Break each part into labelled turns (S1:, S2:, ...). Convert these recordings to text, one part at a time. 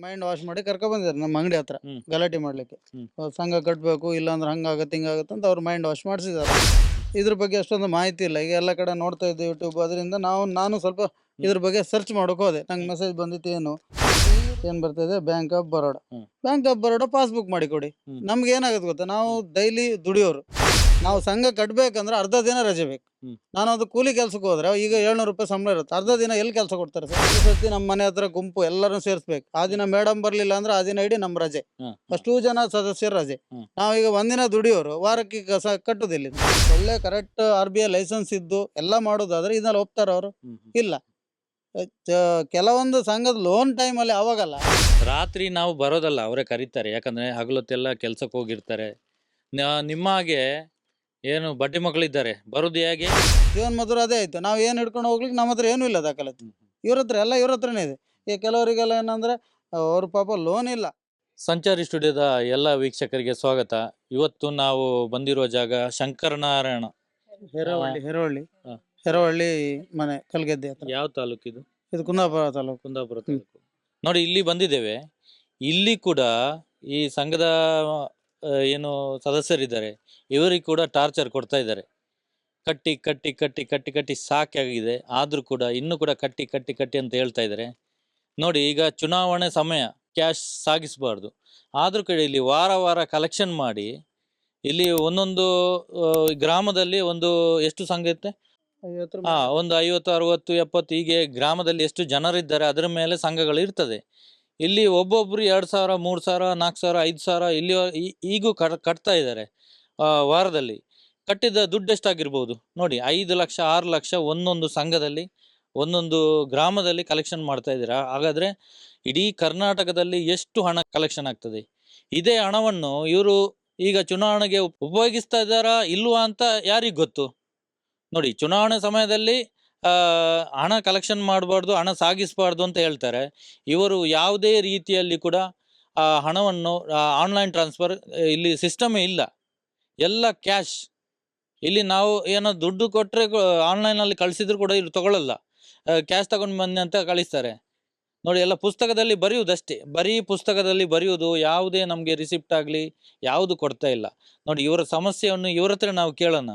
S1: Mind wash ಮಾಡಿ ಕರ್ಕೊಂಡ್ ಬಂದಿದ್ದಾರೆ ನಮ್ಮ ಅಂಗಡಿ ಹತ್ರ
S2: ಹ್ಮ್.
S1: ಗಲಾಟೆ ಮಾಡ್ಲಿಕ್ಕೆ.
S2: ಹ್ಮ್.
S1: ಅವ್ರು ಸಂಘ ಕಟ್ಟಬೇಕು ಇಲ್ಲಾಂದ್ರೆ ಹಂಗಾಗತ್ತೆ ಹಿಂಗಾಗತ್ತೆ ಅಂತ ಅವ್ರು ಮೈಂಡ್ ವಾಶ್ ಮಾಡಿಸಿದ್ದಾರೆ. ಇದ್ರ ಬಗ್ಗೆ ಅಷ್ಟೊಂದು ಮಾಹಿತಿ ಇಲ್ಲ. ಈಗ ಎಲ್ಲ ಕಡೆ ನೋಡ್ತಾ ಇದ್ದೆ ಯೂಟ್ಯೂಬ್ ಅದರಿಂದ ನಾವು ನಾನು ಸ್ವಲ್ಪ ಇದ್ರ ಬಗ್ಗೆ ಸರ್ಚ್ ಮಾಡೋಕೆ ಹೋದೆ. ನಂಗೆ ಮೆಸೇಜ್ ಬಂದಿತ್ತು ಏನು? ಏನು ಬರ್ತಿದೆ ಬ್ಯಾಂಕ್ ಆಫ್ ಬರೋಡ
S2: ಹ್ಮ್.
S1: ಬ್ಯಾಂಕ್ ಆಫ್ ಬರೋಡ ಪಾಸ್ಬುಕ್ ಮಾಡಿ ಕೊಡಿ
S2: ಹ್ಮ್.
S1: ನಮ್ಗೆ ಏನಾಗುತ್ತೆ ಗೊತ್ತಾ? ನಾವು ಡೈಲಿ ದುಡಿಯೋರು. ನಾವು ಸಂಘ ಕಟ್ಬೇಕಂದ್ರೆ ಅರ್ಧ ದಿನ ರಜೆ ಬೇಕು. ನಾನು ಅದು ಕೂಲಿ ಕೆಲ್ಸಕ್ಕೆ ಹೋದ್ರೆ ಈಗ ಏಳ್ನೂರು ರೂಪಾಯಿ ಸಂಬಳ ಇರುತ್ತೆ. ಅರ್ಧ ದಿನ ಎಲ್ಲಿ ಕೆಲಸ ಕೊಡ್ತಾರೆ ಸರ್? ಈ ಸತಿ ನಮ್ಮ ಮನೆ ಹತ್ರ ಗುಂಪು ಎಲ್ಲರೂ ಸೇರಿಸ್ಬೇಕು. ಆ ದಿನ ಮೇಡಮ್ ಬರ್ಲಿಲ್ಲ ಅಂದ್ರೆ ಆ ದಿನ ಇಡೀ ನಮ್ಮ ರಜೆ. ಅಷ್ಟು ಜನ ಸದಸ್ಯರ ರಜೆ. ನಾವೀಗ ಒಂದಿನ ದುಡಿಯೋರು ವಾರಕ್ಕೆ ಕಸ ಕಟ್ಟುದಿಲ್ಲ. ಒಳ್ಳೆ correct R B I licence ಇದ್ದು ಎಲ್ಲ ಮಾಡೋದಾದ್ರೆ ಇದನ್ನ ಒಪ್ತಾರ ಅವರು. ಇಲ್ಲ. ಕೆಲವೊಂದು ಸಂಘದ ಲೋನ್ ಅಲ್ಲಿ ಅವಾಗಲ್ಲ.
S2: ರಾತ್ರಿ ನಾವು ಬರೋದಲ್ಲ ಅವರೇ ಕರೀತಾರೆ. ಯಾಕಂದ್ರೆ ಹಗಲೊತ್ತೆಲ್ಲ ಕೆಲ್ಸಕ್ಕೆ ಹೋಗಿರ್ತಾರೆ. ನಿಮ್ಮ ಹಾಗೆ ಏನು ಬಡ್ಡಿ ಮಕ್ಕಳಿದ್ದಾರೆ ಬರೋದು ಹೇಗೆ?
S1: ಜೀವನ್ ಮಧುರ ಅದೇ ಆಯ್ತು. ನಾವು ಏನು ಹಿಡ್ಕೊಂಡು ಹೋಗ್ಲಿಕ್ಕೆ ನಮ್ಮ ಹತ್ರ ಏನೂ ಇಲ್ಲ ದಾಖಲಾತಿ. ಇವ್ರ ಹತ್ರ ಎಲ್ಲ ಇವ್ರ ಹತ್ರನೇ ಇದೆ. ಈಗ ಕೆಲವರಿಗೆಲ್ಲ ಏನಂದ್ರೆ ಅವ್ರ ಪಾಪ ಲೋನ್ ಇಲ್ಲ.
S2: ಸಂಚಾರಿ ಸ್ಟುಡಿಯೋದ ಎಲ್ಲ ವೀಕ್ಷಕರಿಗೆ ಸ್ವಾಗತ. ಇವತ್ತು ನಾವು ಬಂದಿರುವ ಜಾಗ ಶಂಕರನಾರಾಯಣ.
S1: ಹೆರವಳ್ಳಿ ಹೆರವಳ್ಳಿ
S2: ಹಾ.
S1: ಹೆರವಳ್ಳಿ ಮನೆ ಕಲ್ಗೆದ್ದೆ ಹತ್ರ.
S2: ಯಾವ ತಾಲೂಕು ಇದು
S1: ಇದು ಕುಂದಾಪುರ ತಾಲೂಕು.
S2: ಕುಂದಾಪುರ ತಾಲೂಕು. ನೋಡಿ ಇಲ್ಲಿ ಬಂದಿದ್ದೇವೆ. ಇಲ್ಲಿ ಕೂಡ ಈ ಸಂಘದ ಏನು ಸದಸ್ಯರಿದ್ದಾರೆ ಇವರಿಗೆ ಕೂಡ ಟಾರ್ಚರ್ ಕೊಡ್ತಾ ಇದ್ದಾರೆ. ಕಟ್ಟಿ ಕಟ್ಟಿ ಕಟ್ಟಿ ಕಟ್ಟಿ ಕಟ್ಟಿ ಸಾಕಾಗಿದೆ ಆದ್ರೂ ಕೂಡ ಇನ್ನೂ ಕೂಡ ಕಟ್ಟಿ ಕಟ್ಟಿ ಕಟ್ಟಿ ಅಂತ ಹೇಳ್ತಾ ಇದ್ದಾರೆ. ನೋಡಿ ಈಗ ಚುನಾವಣೆ ಸಮಯ ಕ್ಯಾಶ್ ಸಾಗಿಸಬಾರ್ದು. ಆದರೂ ಕೂಡ ಇಲ್ಲಿ ವಾರ ವಾರ ಕಲೆಕ್ಷನ್ ಮಾಡಿ ಇಲ್ಲಿ ಒಂದೊಂದು ಗ್ರಾಮದಲ್ಲಿ ಒಂದು ಎಷ್ಟು ಸಂಘ ಇರುತ್ತೆ ಹಾ ಒಂದು ಐವತ್ತು ಅರವತ್ತು ಎಪ್ಪತ್ತು ಹೀಗೆ ಗ್ರಾಮದಲ್ಲಿ ಎಷ್ಟು ಜನರಿದ್ದಾರೆ ಅದರ ಮೇಲೆ ಸಂಘಗಳು ಇರ್ತದೆ. ಇಲ್ಲಿ ಒಬ್ಬೊಬ್ರು ಎರಡು ಸಾವಿರ, ಮೂರು ಸಾವಿರ, ನಾಲ್ಕು ಸಾವಿರ, ಐದು ಸಾವಿರ ಇಲ್ಲಿ ಈಗೂ ಕಟ್ ಕಟ್ತಾ ಇದ್ದಾರೆ ವಾರದಲ್ಲಿ. ಕಟ್ಟಿದ ದುಡ್ಡು ಎಷ್ಟಾಗಿರ್ಬೋದು? ನೋಡಿ, ಐದು ಲಕ್ಷ, ಆರು ಲಕ್ಷ ಒಂದೊಂದು ಸಂಘದಲ್ಲಿ, ಒಂದೊಂದು ಗ್ರಾಮದಲ್ಲಿ ಕಲೆಕ್ಷನ್ ಮಾಡ್ತಾ ಇದ್ದೀರಾ? ಹಾಗಾದರೆ ಇಡೀ ಕರ್ನಾಟಕದಲ್ಲಿ ಎಷ್ಟು ಹಣ ಕಲೆಕ್ಷನ್ ಆಗ್ತದೆ? ಇದೇ ಹಣವನ್ನು ಇವರು ಈಗ ಚುನಾವಣೆಗೆ ಉಪ್- ಉಪಯೋಗಿಸ್ತಾ ಇದ್ದಾರಾ, ಇಲ್ವಾ ಅಂತ ಯಾರಿಗೆ ಗೊತ್ತು? ನೋಡಿ, ಚುನಾವಣೆ ಸಮಯದಲ್ಲಿ ಹಣ ಕಲೆಕ್ಷನ್ ಮಾಡಬಾರ್ದು, ಹಣ ಸಾಗಿಸಬಾರ್ದು ಅಂತ ಹೇಳ್ತಾರೆ. ಇವರು ಯಾವುದೇ ರೀತಿಯಲ್ಲಿ ಕೂಡ ಹಣವನ್ನು ಆನ್ಲೈನ್ ಟ್ರಾನ್ಸ್ಫರ್ ಇಲ್ಲಿ ಸಿಸ್ಟಮೇ ಇಲ್ಲ. ಎಲ್ಲ ಕ್ಯಾಶ್ ಇಲ್ಲಿ ನಾವು ಏನೋ ದುಡ್ಡು ಕೊಟ್ಟರೆ ಆನ್ಲೈನಲ್ಲಿ ಕಳಿಸಿದ್ರು ಕೂಡ ಇವ್ರು ತಗೊಳ್ಳಲ್ಲ ಕ್ಯಾಶ್ ತಗೊಂಡು ಬಂದೆ ಅಂತ ಕಳಿಸ್ತಾರೆ. ನೋಡಿ, ಎಲ್ಲ ಪುಸ್ತಕದಲ್ಲಿ ಬರೆಯುವುದಷ್ಟೇ. ಬರೀ ಪುಸ್ತಕದಲ್ಲಿ ಬರೆಯುವುದು ಯಾವುದೇ ನಮಗೆ ರಿಸಿಪ್ಟ್ ಆಗಲಿ, ಯಾವುದು ಕೊಡ್ತಾ ಇಲ್ಲ. ನೋಡಿ, ಇವರ ಸಮಸ್ಯೆಯನ್ನು ಇವರ ಹತ್ರ ನಾವು ಕೇಳೋಣ.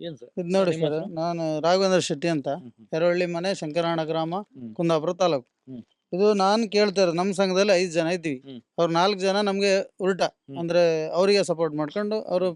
S2: ಏನು ಸರ್
S1: ಇದು ನೋಡಿ
S2: ನಿಮ್ಮ
S1: ಸರ್
S2: ಹೆಸರು?
S1: ನಾನು ರಾಘವೇಂದ್ರ ಶೆಟ್ಟಿ ಅಂತ ಹೆರವಳ್ಳಿ ಮನೆ ಶಂಕರಾಣ ಗ್ರಾಮ
S2: ಹ್ಮ್.
S1: ಕುಂದಾಪುರ ತಾಲೂಕು
S2: ಹ್ಮ್.
S1: ಇದು ನಾನು ಕೇಳ್ತಾರೆ ನಮ್ಮ ಸಂಘದಲ್ಲಿ ಐದು ಜನ ಇದ್ದೀವಿ
S2: ಹ್ಮ್.
S1: ಅವ್ರು ನಾಲ್ಕು ಜನ ನಮಗೆ ಉಲ್ಟಾ
S2: ಹ್ಮ್.
S1: ಅಂದ್ರೆ ಅವರಿಗೆ ಸಪೋರ್ಟ್ ಮಾಡ್ಕೊಂಡು ಅವರು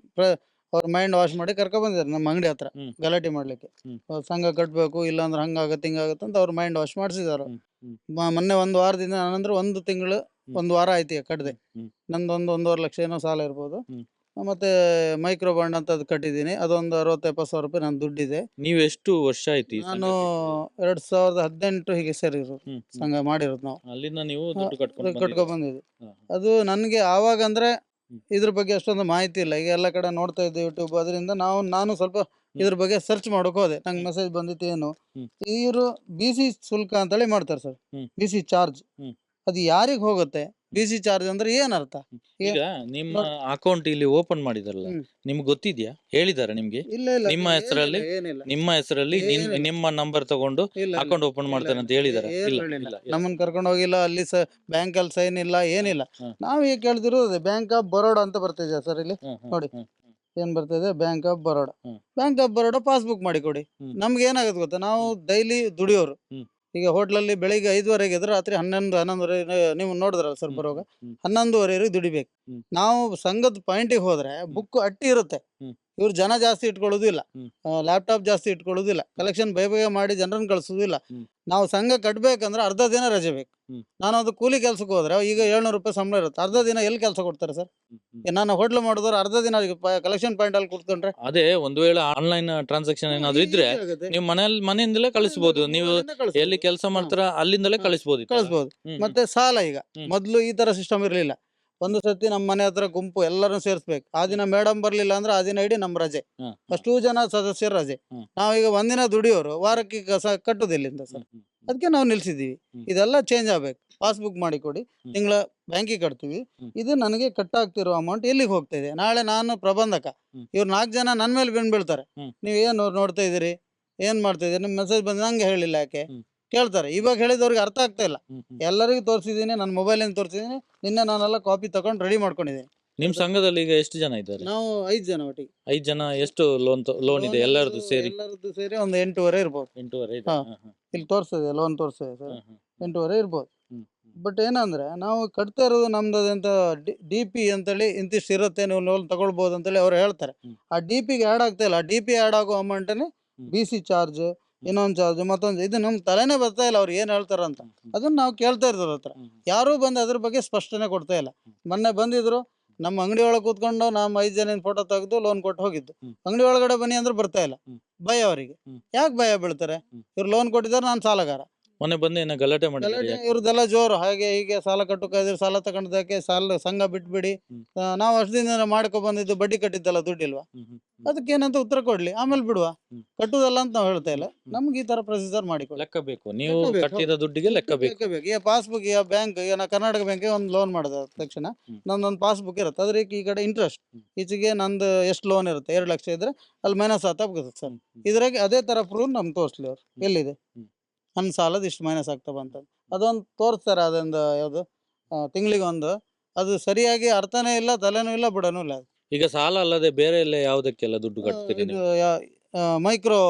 S1: ಅವ್ರ ಮೈಂಡ್ ವಾಶ್ ಮಾಡಿ ಕರ್ಕೊಂಡ್ ಬಂದಿದ್ದಾರೆ ನಮ್ಮ ಅಂಗಡಿ ಹತ್ರ
S2: ಹ್ಮ್.
S1: ಗಲಾಟೆ ಮಾಡ್ಲಿಕ್ಕೆ
S2: ಹ್ಮ್.
S1: ಅವ್ರ್ ಸಂಘ ಕಟ್ಟಬೇಕು ಇಲ್ಲಾಂದ್ರೆ ಹಂಗಾಗತ್ತೆ ಹಿಂಗಾಗತ್ತೆ ಅಂತ ಅವ್ರ ಮೈಂಡ್ ವಾಶ್ ಮಾಡಿಸಿದಾರೆ
S2: ಹ್ಮ್. ಹ್ಮ್.
S1: ಮೊನ್ನೆ ಒಂದು ವಾರದಿಂದ ನಾನಂದ್ರೆ ಒಂದು ತಿಂಗಳು ಒಂದು ವಾರ ಐತಿ ಈಗ ಕಟ್ಟದೆ
S2: ಹ್ಮ್.
S1: ನಂದು ಒಂದು ಒಂದೂವರೆ ಲಕ್ಷ ಏನೋ ಸಾಲ ಇರ್ಬೋದು
S2: ಹ್ಮ್.
S1: ಮತ್ತೆ ಮೈಕ್ರೋ ಬಾಂಡ್ ಅಂತ ಅದು ಕಟ್ಟಿದ್ದೀನಿ. ಅದೊಂದು ಅರವತ್ತು ಎಪ್ಪತ್ತು ಸಾವಿರ ರೂಪಾಯಿ ನನ್ನ ದುಡ್ಡಿದೆ.
S2: ನೀವು ಎಷ್ಟು ವರ್ಷ ಆಯ್ತು ಈ
S1: ನಾನು
S2: ಸಂಘಕ್ಕೆ?
S1: ಎರಡ್ ಸಾವಿರದ ಹದಿನೆಂಟು ಹೀಗೆ ಸರ್
S2: ಹ್ಮ್, ಹ್ಮ್.
S1: ಸಂಘ ಮಾಡಿರೋದು ನಾವು.
S2: ಅಲ್ಲಿಂದ ನೀವು ದುಡ್ಡು ಕಟ್ಕೊಂಡು ಹಾ.
S1: ಅದು ನನಗೆ ಆವಾಗ ಅಂದ್ರೆ
S2: ಹ್ಮ್.
S1: ಇದ್ರ ಬಗ್ಗೆ ಅಷ್ಟೊಂದು ಮಾಹಿತಿ ಇಲ್ಲ. ಈಗ ಎಲ್ಲ ಕಡೆ ನೋಡ್ತಾ ಇದ್ದೆ ಯೂಟ್ಯೂಬ್ ಅದರಿಂದ ನಾವು ನಾನು ಸ್ವಲ್ಪ ಇದ್ರ ಬಗ್ಗೆ ಸರ್ಚ್ ಮಾಡೋಕೆ ಹೋದೆ. ನಂಗೆ ಮೆಸೇಜ್ ಬಂದಿತ್ತು ಏನು?
S2: ಹ್ಮ್.
S1: ಇವರು ಬಿ ಸಿ ಶುಲ್ಕ ಅಂತೇಳಿ ಮಾಡ್ತಾರೆ ಸರ್.
S2: ಹ್ಮ್.
S1: ಬಿ ಸಿ ಚಾರ್ಜ್
S2: ಹ್ಮ್.
S1: ಅದು ಯಾರಿಗೆ ಹೋಗುತ್ತೆ? ಸಿ ಚಾರ್ಜ್ ಅಂದ್ರೆ ಏನ್ ಅರ್ಥ
S2: ಈಗ ನಿಮ್ಮ ಅಕೌಂಟ್ ಇಲ್ಲಿ ಓಪನ್ ಮಾಡಿದಾರಲ್ಲ
S1: ಹ್ಮ್.
S2: ನಿಮ್ಗೆ ಗೊತ್ತಿದ್ಯಾ ಹೇಳಿದಾರ ನಿಮ್ಗೆ
S1: ಇಲ್ಲ ಇಲ್ಲ
S2: ನಿಮ್ಮ
S1: ಏನಿಲ್ಲ,
S2: ಹೆಸರಲ್ಲಿ?
S1: ಏನಿಲ್ಲ
S2: ನಿಮ್ಮ ಹೆಸರಲ್ಲಿ ನಿನ್-
S1: ಏನಿಲ್ಲ.
S2: ನಿಮ್ಮ ನಂಬರ್ ತಗೊಂಡು
S1: ಇಲ್ಲ.
S2: ಅಕೌಂಟ್ ಓಪನ್ ಮಾಡ್ತಾರೆ ಅಂತ ಹೇಳಿದಾರ
S1: ಏನು
S2: ಇಲ್ಲ
S1: ಹೇಳಿಲ್ಲ.
S2: ಇಲ್ಲ, ಇಲ್ಲ.
S1: ನಮ್ಮನ್ನ ಕರ್ಕೊಂಡು ಹೋಗಿಲ್ಲ ಅಲ್ಲಿ ಸ ಬ್ಯಾಂಕ್ ಅಲ್ಲಿ ಸೈನ್ ಇಲ್ಲ ಏನಿಲ್ಲ
S2: ನಾವ್
S1: ನಾವು ಈಗ ಕೇಳ್ತಿರೋದು ಬ್ಯಾಂಕ್ ಆಫ್ ಬರೋಡ ಅಂತ ಬರ್ತಿದ್ಯಾ ಸರ್ ಇಲ್ಲಿ
S2: ಹ್ಮ್, ಹ್ಮ್,
S1: ನೋಡಿ.
S2: ಹ್ಮ್,
S1: ಏನ್ ಬರ್ತಿದೆ ಬ್ಯಾಂಕ್ ಆಫ್ ಬರೋಡ
S2: ಹ್ಮ್.
S1: ಬ್ಯಾಂಕ್ ಆಫ್ ಬರೋಡ ಪಾಸ್ಬುಕ್ ಮಾಡಿ ಕೊಡಿ
S2: ಹ್ಮ್.
S1: ನಮ್ಗೆ ಏನಾಗುತ್ತೆ ಗೊತ್ತಾ ನಾವು ಡೈಲಿ ದುಡಿಯೋರು
S2: ಹ್ಮ್.
S1: ಈಗ ಹೋಟ್ಲಲ್ಲಿ ಬೆಳಿಗ್ಗೆ ಐದುವರೆಗೆ ಇದ್ರೆ ರಾತ್ರಿ ಹನ್ನೊಂದು ಹನ್ನೊಂದುವರೆ ನೀವು ನೋಡಿದ್ರಲ್ಲ ಸರ್ ಬರುವಾಗ ಹನ್ನೊಂದುವರೆ ದುಡಿಬೇಕು. ನಾವು ಸಂಘದ ಪಾಯಿಂಟಿಗೆ ಹೋದ್ರೆ ಬುಕ್ ಅಟ್ಟಿ ಇರುತ್ತೆ. ಇವ್ರು ಜನ ಜಾಸ್ತಿ
S2: ಇಟ್ಕೊಳ್ಳೋದಿಲ್ಲ.
S1: ಲ್ಯಾಪ್ಟಾಪ್ ಜಾಸ್ತಿ ಇಟ್ಕೊಳ್ಳೋದಿಲ್ಲ. ಕಲೆಕ್ಷನ್ ಬೈ ಬೈ ಮಾಡಿ ಜನರನ್ನ ಕಳಿಸೋದಿಲ್ಲ. ನಾವು ಸಂಘ ಕಟ್ಬೇಕಂದ್ರೆ ಅರ್ಧ ದಿನ ರಜೆ ಬೇಕು. ನಾನು ಅದು ಕೂಲಿ ಕೆಲ್ಸಕ್ಕೆ ಹೋದ್ರೆ ಈಗ ಏಳ್ನೂರು ರೂಪಾಯಿ ಸಂಬಳ ಇರುತ್ತೆ. ಅರ್ಧ ದಿನ ಎಲ್ಲಿ ಕೆಲಸ ಕೊಡ್ತಾರೆ ಸರ್? ನಾನು ಹೋಟ್ಲು ಮಾಡಿದವ್ರು ಅರ್ಧ ದಿನ ಕಲೆಕ್ಷನ್ ಪಾಯಿಂಟ್ ಅಲ್ಲಿ ಕೂತ್ಕೊಂಡ್ರೆ?
S2: ಅದೇ ಒಂದು ವೇಳೆ ಆನ್ಲೈನ್ ಟ್ರಾನ್ಸಾಕ್ಷನ್ ಏನಾದ್ರು ಇದ್ರೆ. ನೀವು ಮನೆಯಲ್ಲಿ ಮನೆಯಿಂದಲೇ ಕಳಿಸಬಹುದು ನೀವು ಎಲ್ಲಿ ಕೆಲಸ ಮಾಡ್ತಾರ ಅಲ್ಲಿಂದಲೇ
S1: ಕಳಿಸಬಹುದು
S2: ಕಳಿಸಬಹುದು
S1: ಮತ್ತೆ ಸಾಲ ಈಗ. ಮೊದ್ಲು ಈ ತರ ಸಿಸ್ಟಮ್ ಇರ್ಲಿಲ್ಲ. ಒಂದು ಸತಿ ನಮ್ಮ ಮನೆ ಹತ್ರ ಗುಂಪು ಎಲ್ಲರೂ ಸೇರಿಸ್ಬೇಕು. ಆ ದಿನ ಮೇಡಮ್ ಬರ್ಲಿಲ್ಲ ಅಂದ್ರೆ ಆ ದಿನ ಇಡೀ ನಮ್ ರಜೆ. ಅಷ್ಟು ಜನ ಸದಸ್ಯರ ರಜೆ. ನಾವೀಗ ಒಂದಿನ ದುಡಿಯೋರು ವಾರಕ್ಕೆ ಕಸ ಕಟ್ಟುದಿಲ್ಲಿಂದ ಸರ್. ಅದಕ್ಕೆ ನಾವು ನಿಲ್ಸಿದೀವಿ. ಇದೆಲ್ಲ ಚೇಂಜ್ ಆಗ್ಬೇಕು. ಪಾಸ್ಬುಕ್ ಮಾಡಿ ಕೊಡಿ. ತಿಂಗಳ ಬ್ಯಾಂಕಿಗೆ ಕಟ್ತೀವಿ. ಇದು ನನಗೆ ಕಟ್ಟಾಗ್ತಿರೋ ಅಮೌಂಟ್ ಎಲ್ಲಿಗೆ ಹೋಗ್ತಾ ಇದೆ ನಾಳೆ ನಾನು ಪ್ರಬಂಧಕ. ಇವ್ರು ನಾಲ್ಕು ಜನ ನನ್ನ ಮೇಲೆ ಬೆಂಡ್ ಬೀಳ್ತಾರೆ. ನೀವು ಏನು ನೋಡ್ತಾ ಇದ್ದೀರಿ? ಏನ್ ಮಾಡ್ತಾ ಇದ್ದೀರಿ? ನಿಮ್ಮ ಮೆಸೇಜ್ ಬಂದು ನಂಗೆ ಹೇಳಿಲ್ಲ ಯಾಕೆ. ಕೇಳ್ತಾರೆ. ಇವಾಗ ಹೇಳಿದವ್ರಿಗೆ ಅರ್ಥ ಆಗ್ತಾ ಇಲ್ಲ. ಎಲ್ಲರಿಗೂ ತೋರಿಸಿದೀನಿ ನನ್ನ ಮೊಬೈಲಿಂದ ತೋರಿಸಿದೀನಿ ನಿನ್ನೆ ನಾನೆಲ್ಲ ಕಾಪಿ ತಗೊಂಡು ರೆಡಿ ಮಾಡ್ಕೊಂಡಿದ್ದೀನಿ.
S2: ನಿಮ್ ಸಂಘದಲ್ಲಿ ಈಗ ಎಷ್ಟು ಜನ ಇದ್ದಾರೆ?
S1: ನಾವು ಐದು ಜನ ಒಟ್ಟಿಗೆ.
S2: ಐದ್ ಜನ ಎಷ್ಟು ಲೋನ್ ಲೋನ್ ಇದೆ? ಎಲ್ಲರದ್ದು ಸೇರಿ?
S1: ಎಲ್ಲರದ್ದು ಸೇರಿ ಒಂದು ಎಂಟೂವರೆ ಇರ್ಬೋದು.
S2: ಎಂಟೂವರೆ ಇದೆ.
S1: ಹಾ.
S2: ಹಾ, ಹಾ,
S1: ಇಲ್ಲಿ ತೋರಿಸಿದೆ ಲೋನ್ ತೋರಿಸಿದೆ ಸರ್.
S2: ಹಾ.
S1: ಎಂಟೂವರೆ ಇರ್ಬೋದು.
S2: ಹ್ಮ್.
S1: ಬಟ್ ಏನಂದ್ರೆ ನಾವು ಕಟ್ತಾ ಇರೋದು ನಮ್ದು ಅದಂತ ಡಿ ಪಿ ಅಂತೇಳಿ ಇಂತಿಷ್ಟು ಇರುತ್ತೆ ನೀವು ಲೋನ್ ತಗೊಳ್ಬೋದು ಅಂತೇಳಿ ಅವ್ರು ಹೇಳ್ತಾರೆ.
S2: ಹ್ಮ್.
S1: ಆ ಡಿ ಪಿಗೆ ಆ್ಯಡ್ ಆಗ್ತಾ ಇಲ್ಲ. ಡಿ ಪಿ ಆ್ಯಡ್ ಆಗೋ ಅಮೌಂಟನ್ನೇ. ಬಿ ಸಿ ಚಾರ್ಜ್ ಇನ್ನೊಂದು ಚಾರ್ಜ್ ಮತ್ತೊಂದು ಇದು ನಮ್ಮ ತಲೆನೇ ಬರ್ತಾ ಇಲ್ಲ ಅವ್ರು ಏನು ಹೇಳ್ತಾರಂತ. ಅದನ್ನ ನಾವು ಕೇಳ್ತಾ ಇರ್ತೀವಿ ಹತ್ರ. ಯಾರು ಬಂದು ಅದ್ರ ಬಗ್ಗೆ ಸ್ಪಷ್ಟನೆ ಕೊಡ್ತಾ ಇಲ್ಲ. ಮೊನ್ನೆ ಬಂದಿದ್ರು ನಮ್ಮ ಅಂಗಡಿ ಒಳಗೆ ಕೂತ್ಕೊಂಡು ನಮ್ಮ ಐದು ಜನ ಫೋಟೋ ತೆಗೆದು ಲೋನ್ ಕೊಟ್ಟು ಹೋಗಿದ್ದು. ಅಂಗಡಿ ಒಳಗಡೆ ಬನ್ನಿ ಅಂದ್ರೆ ಬರ್ತಾ ಇಲ್ಲ. ಭಯ ಅವರಿಗೆ. ಯಾಕೆ ಭಯ ಬೀಳ್ತಾರೆ. ಇವ್ರು ಲೋನ್ ಕೊಟ್ಟಿದ್ದಾರೆ ನಾನು ಸಾಲಗಾರ.
S2: ಮೊನ್ನೆ ಬಂದು ಏನೋ ಗಲಾಟೆ ಮಾಡಿದ್ರಿ
S1: ಗಲಾಟೆ? ಇವ್ರದ್ದೆಲ್ಲ ಜೋರು ಹಾಗೆ ಹೀಗೆ ಸಾಲ ಕಟ್ಟುಕಾದ್ರೆ ಸಾಲ ತಗೊಂಡದಕ್ಕೆ ಸಾಲ ಸಂಘ ಬಿಟ್ಬಿಡಿ
S2: ಹ್ಮ್.
S1: ಆ, ನಾವು ಅಷ್ಟು ದಿನ ಮಾಡ್ಕೊ ಬಂದಿದ್ದು ಬಡ್ಡಿ ಕಟ್ಟಿದ್ದಲ್ಲ ದುಡ್ಡಿಲ್ವಾ. ಅದಕ್ಕೆ ಏನಂತ ಉತ್ತರ ಕೊಡ್ಲಿ ಆಮೇಲೆ ಬಿಡುವ
S2: ಹ್ಮ್.
S1: ಕಟ್ಟುದಲ್ಲ ಅಂತ ನಾವು ಹೇಳ್ತಾ ಇಲ್ಲ ನಮ್ಗೆ ಈ ತರ ಪ್ರೊಸೀಜರ್ ಮಾಡಿಕೊಡಿ
S2: ಲೆಕ್ಕ ಬೇಕು ನೀವು
S1: ಲೆಕ್ಕ ಬೇಕು.
S2: ಕಟ್ಟಿದ ದುಡ್ಡಿಗೆ ಲೆಕ್ಕ ಬೇಕು
S1: ಈಗ ಪಾಸ್ಬುಕ್ ಈಗ ಬ್ಯಾಂಕ್ ಈಗ ನಾ ಕರ್ನಾಟಕ ಬ್ಯಾಂಕ್ ಒಂದು ಲೋನ್ ಮಾಡಿದ ತಕ್ಷಣ
S2: ಹ್ಮ್.
S1: ನಂದೊಂದು ಪಾಸ್ಬುಕ್ ಇರುತ್ತೆ ಅದ್ರ ಈ ಕಡೆ ಇಂಟ್ರೆಸ್ಟ್
S2: ಹ್ಮ್.
S1: ಈಚೆಗೆ ನಂದು ಎಷ್ಟು ಲೋನ್ ಇರುತ್ತೆ ಎರಡು ಲಕ್ಷ ಇದ್ರೆ ಅಲ್ಲಿ ಮೈನಸ್ ಆತ ಸರ್. ಇದ್ರಾಗ ಅದೇ ತರ ಪ್ರೂಫ್ ನಮ್ಗೆ ತೋರಿಸ್ಲಿ ಅವ್ರು ಎಲ್ಲಿದೆ
S2: ಹ್ಮ್.
S1: ನನ್ನ ಸಾಲದ ಇಷ್ಟು ಮೈನಸ್ ಆಗ್ತಾ ಅಂತ ಅದೊಂದು ತೋರಿಸ್ತಾರೆ ಅದೊಂದು ಯಾವುದು ತಿಂಗಳಿಗೆ ಒಂದು ಅದು ಸರಿಯಾಗಿ ಅರ್ಥನೇ ಇಲ್ಲ ತಲೆನೂ ಇಲ್ಲ ಬುಡನೂ ಇಲ್ಲ
S2: ಈಗ ಸಾಲ ಅಲ್ಲದೆ ಬೇರೆ ಎಲ್ಲ ಯಾವುದಕ್ಕೆಲ್ಲ ದುಡ್ಡು ಕಟ್ತೀರಿ
S1: ಇದು
S2: ನೀವು
S1: ಮೈಕ್ರೋ.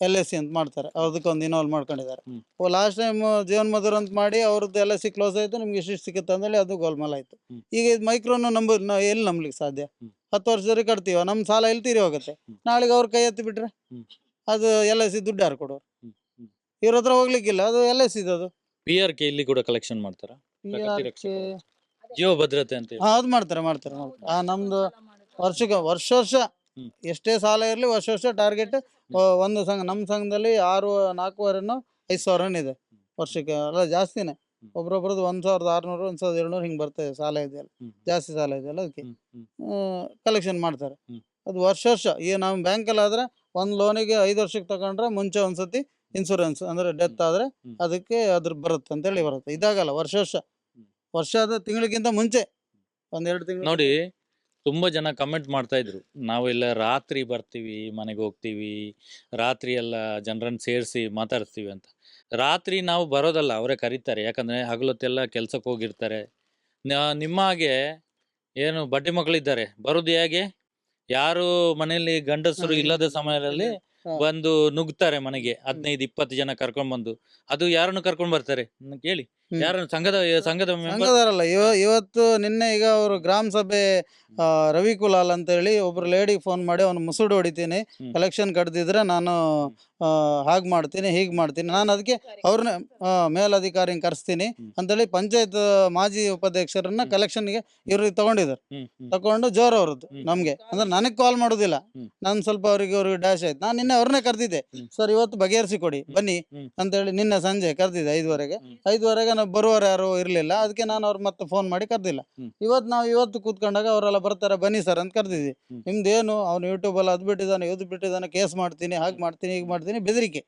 S1: ಎಲ್ ಎಸ್ ಸಿ ಅಂತ ಮಾಡ್ತಾರೆ ಅದಕ್ಕೊಂದು ಇನ್ವಾಲ್ವ್ ಮಾಡ್ಕೊಂಡಿದ್ದಾರೆ
S2: ಹ್ಮ್.
S1: ಲಾಸ್ಟ್ ಟೈಮ್ ಜೀವನ್ ಮಧುರ್ ಅಂತ ಮಾಡಿ ಅವ್ರದ್ದು ಎಲ್ ಎಸ್ ಸಿ ಕ್ಲೋಸ್ ಆಯ್ತು ನಿಮ್ಗೆ ಇಷ್ಟು ಸಿಕ್ಕುತ್ತೆ ಅಂದೇಳಿ ಅದು ಗೋಲ್ಮಾಲ್ ಆಯ್ತು
S2: ಹ್ಮ್.
S1: ಈಗ ಇದು ಮೈಕ್ರೋನು ನಂಬ ನಾವು ಎಲ್ಲಿ ನಂಬ್ಲಿಕ್ಕೆ ಸಾಧ್ಯ
S2: ಹ್ಮ್.
S1: ಹತ್ತು ವರ್ಷದವರೆಗೆ ಕಟ್ತೀವ ನಮ್ಮ ಸಾಲ ಎಲ್ಲಿ ತೀರಿ ಹೋಗುತ್ತೆ
S2: ಹ್ಮ್.
S1: ನಾಳೆಗೆ ಅವ್ರ ಕೈ ಎತ್ತಿ ಬಿಟ್ರೆ
S2: ಹ್ಮ್.
S1: ಅದು ಎಲ್ ಎಸ್ ಸಿ ದುಡ್ಡು ಯಾರು ಕೊಡೋರು. ಇವ್ರ ಹತ್ರ ಹೋಗ್ಲಿಕ್ಕಿಲ್ಲ ಅದು ಎಲ್ ಎಸ್ ಇದು ಅದು
S2: ಪಿ ಆರ್ ಕೆ ಇಲ್ಲಿ ಕೂಡ ಕಲೆಕ್ಷನ್ ಮಾಡ್ತಾರಾ? ಪ್ರಗತಿ ರಕ್ಷಕ. ಜೀವ ಭದ್ರತೆ ಅಂತ ಹೇಳಿ.
S1: ಹಾ ಅದು ಮಾಡ್ತಾರೆ ಮಾಡ್ತಾರೆ ಮಾಡ್ತಾರೆ. ಆ ನಮ್ದು ವರ್ಷಕ್ಕೆ ವರ್ಷ ವರ್ಷ
S2: ಹ್ಮ್.
S1: ಎಷ್ಟೇ ಸಾಲ ಇರಲಿ ವರ್ಷ ವರ್ಷ ಟಾರ್ಗೆಟ್ ಒಂದು ಸಂಘ ನಮ್ಮ ಸಂಘದಲ್ಲಿ ಆರು ನಾಲ್ಕೂವರೆನೋ ಐದು ಸಾವಿರನೂ ಇದೆ ವರ್ಷಕ್ಕೆ. ಅಲ್ಲ ಜಾಸ್ತಿನೇ.
S2: ಹ್ಮ್.
S1: ಒಬ್ರೊಬ್ರದ್ದು ಒಂದ್ ಸಾವಿರದ ಆರ್ನೂರು ಒಂದು ಸಾವಿರದ ಏಳ್ನೂರು ಹಿಂಗೆ ಬರ್ತದೆ ಸಾಲ ಇದೆಯಲ್ಲ.
S2: ಹ್ಮ್.
S1: ಜಾಸ್ತಿ ಸಾಲ ಇದೆಯಲ್ಲ ಅದಕ್ಕೆ.
S2: ಹ್ಮ್, ಹ್ಮ್.
S1: ಕಲೆಕ್ಷನ್ ಮಾಡ್ತಾರೆ.
S2: ಹ್ಮ್.
S1: ಅದು ವರ್ಷ ವರ್ಷ. ಈ ನಮ್ಮ ಬ್ಯಾಂಕಲ್ಲಿ ಆದ್ರೆ ಒಂದು ಲೋನಿಗೆ ಐದು ವರ್ಷಕ್ಕೆ ತಗೊಂಡ್ರೆ ಮುಂಚೆ ಒಂದ್ಸತಿ ಇನ್ಸೂರೆನ್ಸ್ ಅಂದ್ರೆ ಡೆತ್ ಆದ್ರೆ ಅದಕ್ಕೆ ಅದ್ರ ಬರುತ್ತೆ ಅಂತ ಹೇಳಿ ಬರುತ್ತೆ. ಇದಾಗಲ್ಲ ವರ್ಷ ವರ್ಷ.
S2: ವರ್ಷದ
S1: ವರ್ಷ ಆದ ತಿಂಗಳಿಗಿಂತ ಮುಂಚೆ. ಒಂದೆರಡು ತಿಂಗಳು
S2: ನೋಡಿ ತುಂಬಾ ಜನ ಕಮೆಂಟ್ ಮಾಡ್ತಾ ಇದ್ರು. ನಾವೆಲ್ಲ ರಾತ್ರಿ ಬರ್ತೀವಿ ಮನೆಗೆ ಹೋಗ್ತೀವಿ ರಾತ್ರಿ ಎಲ್ಲ ಜನರನ್ನ ಸೇರಿಸಿ ಮಾತಾಡ್ತೀವಿ ಅಂತ. ರಾತ್ರಿ ನಾವು ಬರೋದಲ್ಲ ಅವರೇ ಕರೀತಾರೆ. ಯಾಕಂದ್ರೆ ಹಗಲೊತ್ತೆಲ್ಲ ಕೆಲ್ಸಕ್ಕೆ ಹೋಗಿರ್ತಾರೆ. ನಿಮ್ಮ ಹಾಗೆ ಏನು ಬಡ್ಡಿ ಮಕ್ಕಳಿದ್ದಾರೆ ಬರೋದು ಹೇಗೆ? ಯಾರು ಮನೆಯಲ್ಲಿ ಗಂಡಸರು ಇಲ್ಲದ ಸಮಯದಲ್ಲಿ. ಬಂದು ನುಗ್ತಾರೆ ಮನೆಗೆ ಹದಿನೈದು ಇಪ್ಪತ್ತು ಜನ ಕರ್ಕೊಂಡ್ ಬಂದು ಅದು ಯಾರನ್ನು ಕರ್ಕೊಂಡ್ ಬರ್ತಾರೆ ನ- ಕೇಳಿ. ಯಾರನ್ನು ಸಂಘದ ಸಂಘದ
S1: ಸಂಘದವರಲ್ಲ ಇವ ಇವತ್ತು ನಿನ್ನೆ ಈಗ ಅವರು ಗ್ರಾಮ ಸಭೆ ಆ, ರವಿ ಕುಲಾಲ್ ಅಂತ ಹೇಳಿ ಒಬ್ರು ಲೇಡಿ ಫೋನ್ ಮಾಡಿ ಅವ್ನು ಮುಸುಡು ಹೊಡಿತೀನಿ
S2: ಹ್ಮ್.
S1: ಕಲೆಕ್ಷನ್ ಕಡ್ದಿದ್ರೆ ನಾನು ಹಾಗೆ ಮಾಡ್ತೀನಿ ಹೀಗೆ ಮಾಡ್ತೀನಿ. ನಾನು ಅದಕ್ಕೆ ಅವ್ರನ್ನ ಮೇಲಧಿಕಾರಿ ಕರೆಸ್ತೀನಿ
S2: ಅಂತ
S1: ಅಂತೇಳಿ ಪಂಚಾಯತ್ ಮಾಜಿ ಉಪಾಧ್ಯಕ್ಷರನ್ನ ಕಲೆಕ್ಷನ್ಗೆ ಇವ್ರಿಗೆ ತಗೊಂಡಿದ್ದಾರೆ.
S2: ಹ್ಮ್ ಹ್ಮ್.
S1: ತಗೊಂಡು ಜೋರ್ ಅವ್ರದ್ದು
S2: ಹ್ಮ್.
S1: ನಮ್ಗೆ. ಅಂದ್ರೆ ನನಗೆ ಕಾಲ್ ಮಾಡೋದಿಲ್ಲ.
S2: ಹ್ಮ್.
S1: ನಾನು ಸ್ವಲ್ಪ ಅವ್ರಿಗೆ ಅವ್ರಿಗೆ ಡ್ಯಾಶ್ ಆಯ್ತು. ನಾನು ನಿನ್ನೆ ಅವ್ರನ್ನೇ ಕರೆದಿದ್ದೆ.
S2: ಹ್ಮ್.
S1: ಸರ್ ಇವತ್ತು ಬಗೆಹರಿಸಿ ಕೊಡಿ ಬನ್ನಿ
S2: ಅಂತ
S1: ಹೇಳಿ ನಿನ್ನೆ ಸಂಜೆ ಕರೆದಿದ್ದೆ ಐದುವರೆಗೆ.
S2: ಹ್ಮ್.
S1: ಐದುವರೆಗೆ ನಾವು ಬರುವವರು ಯಾರು ಇರಲಿಲ್ಲ. ಅದಕ್ಕೆ ನಾನು ಅವ್ರು ಮತ್ತೆ ಫೋನ್ ಮಾಡಿ ಕರೆದಿಲ್ಲ. ಇವತ್ತು ನಾವು ಇವತ್ತು ಕೂತ್ಕೊಂಡಾಗ ಅವರೆಲ್ಲ ಬರ್ತಾರೆ ಬನ್ನಿ ಸರ್ ಅಂತ ಕರೆದಿದ್ವಿ. ನಿಮ್ದೇನು? ಅವ್ನು ಯೂಟ್ಯೂಬಲ್ಲಿ ಅದು ಬಿಟ್ಟಿದ್ದಾನೆ ಇದು ಬಿಟ್ಟಿದ್ದಾನೆ ಕೇಸ್ ಮಾಡ್ತೀನಿ ಹಾಗೆ ಮಾಡ್ತೀನಿ ಹೀಗೆ ಮಾಡ್ತೀನಿ ಬೆದರಿಕೆ.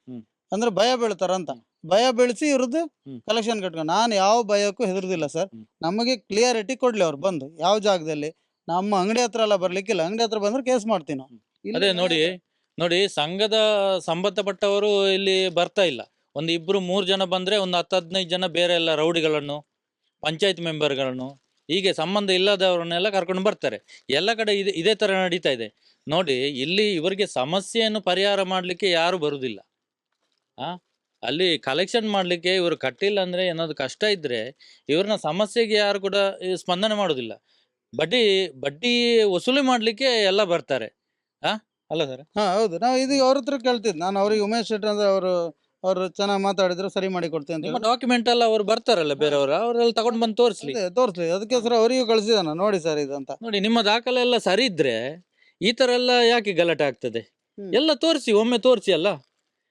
S1: ಅಂದ್ರೆ ಭಯ ಬೀಳ್ತಾರಂತ. ಭಯ ಬೀಳಿಸಿ ಇವ್ರದ್ದು
S2: ಹ್ಮ್.
S1: ಕಲೆಕ್ಷನ್ ಕಟ್ಕೊಂಡು. ನಾನು ಯಾವ ಭಯಕ್ಕೂ ಹೆದರುದಿಲ್ಲ ಸರ್. ನಮಗೆ ಕ್ಲಿಯರಿಟಿ ಕೊಡ್ಲಿ ಅವ್ರು ಬಂದು. ಯಾವ ಜಾಗದಲ್ಲಿ? ನಮ್ಮ ಅಂಗಡಿ ಹತ್ರ ಎಲ್ಲ ಬರ್ಲಿಕ್ಕಿಲ್ಲ ಅಂಗಡಿ ಹತ್ರ ಬಂದ್ರೆ ಕೇಸ್ ಮಾಡ್ತೀನಿ ನಾವು.
S2: ಅದೇ ನೋಡಿ ನೋಡಿ ಸಂಘದ ಸಂಬಂಧಪಟ್ಟವರು ಇಲ್ಲಿ ಬರ್ತಾ ಇಲ್ಲ. ಒಂದು ಇಬ್ರು ಮೂರು ಜನ ಬಂದ್ರೆ ಒಂದು ಹತ್ತು ಹದಿನೈದು ಜನ ಬೇರೆ ಎಲ್ಲ ರೌಡಿಗಳನ್ನು, ಪಂಚಾಯತ್ ಮೆಂಬರ್ಗಳನ್ನು, ಹೀಗೆ ಸಂಬಂಧ ಇಲ್ಲದವರನ್ನೆಲ್ಲ ಕರ್ಕೊಂಡು ಬರ್ತಾರೆ. ಎಲ್ಲ ಕಡೆ ಇದೆ, ಇದೇ ತರ ನಡೀತಾ ಇದೆ. ನೋಡಿ, ಇಲ್ಲಿ ಇವರಿಗೆ ಸಮಸ್ಯೆಯನ್ನು ಪರಿಹಾರ ಮಾಡಲಿಕ್ಕೆ ಯಾರು ಬರುವುದಿಲ್ಲ ಆ, ಅಲ್ಲಿ ಕಲೆಕ್ಷನ್ ಮಾಡಲಿಕ್ಕೆ ಇವರು ಕಟ್ಟಿಲ್ಲ ಅಂದರೆ ಏನಾದರೂ ಕಷ್ಟ ಇದ್ದರೆ ಇವ್ರನ್ನ ಸಮಸ್ಯೆಗೆ ಯಾರು ಕೂಡ ಸ್ಪಂದನೆ ಮಾಡೋದಿಲ್ಲ. ಬಡ್ಡಿ ಬಡ್ಡಿ ವಸೂಲಿ ಮಾಡಲಿಕ್ಕೆ ಎಲ್ಲ ಬರ್ತಾರೆ. ಹಾಂ ಅಲ್ಲ ಸರ್?
S1: ಹಾಂ, ಹೌದು. ನಾವು ಇದು ಅವ್ರ ಹತ್ರ ಕೇಳ್ತಿದ್ದು ನಾನು ಅವ್ರಿಗೆ ಉಮೇಶ್ ಶೆಟ್ಟಿ ಅಂದರೆ ಅವರು ಅವರು ಚೆನ್ನಾಗಿ ಮಾತಾಡಿದ್ರು ಸರಿ ಮಾಡಿ ಕೊಡ್ತೀನಿ ಅಂತ
S2: ನಿಮ್ಮ ಡಾಕ್ಯುಮೆಂಟ್ ಎಲ್ಲ ಅವ್ರು ಬರ್ತಾರಲ್ಲ ಬೇರೆಯವರು ಅವರೆಲ್ಲ ತಗೊಂಡ್ ಬಂದು ತೋರಿಸ್ಲಿ.
S1: ಅದೇ ತೋರಿಸ್ಲಿ. ಅದಕ್ಕೋಸ್ಕರ ಅವರಿಗೂ ಕಳಿಸಿದಾನ. ನೋಡಿ ಸರ್ ಇದಂತ. ಅಂತ
S2: ನೋಡಿ ನಿಮ್ಮ ದಾಖಲೆ ಎಲ್ಲ ಸರಿ ಇದ್ರೆ ಈ ತರ ಎಲ್ಲ ಯಾಕೆ ಗಲಾಟೆ ಆಗ್ತದೆ?
S1: ಹ್ಮ್.
S2: ಎಲ್ಲ ತೋರಿಸಿ ಒಮ್ಮೆ ತೋರಿಸಿ ಅಲ್ಲ?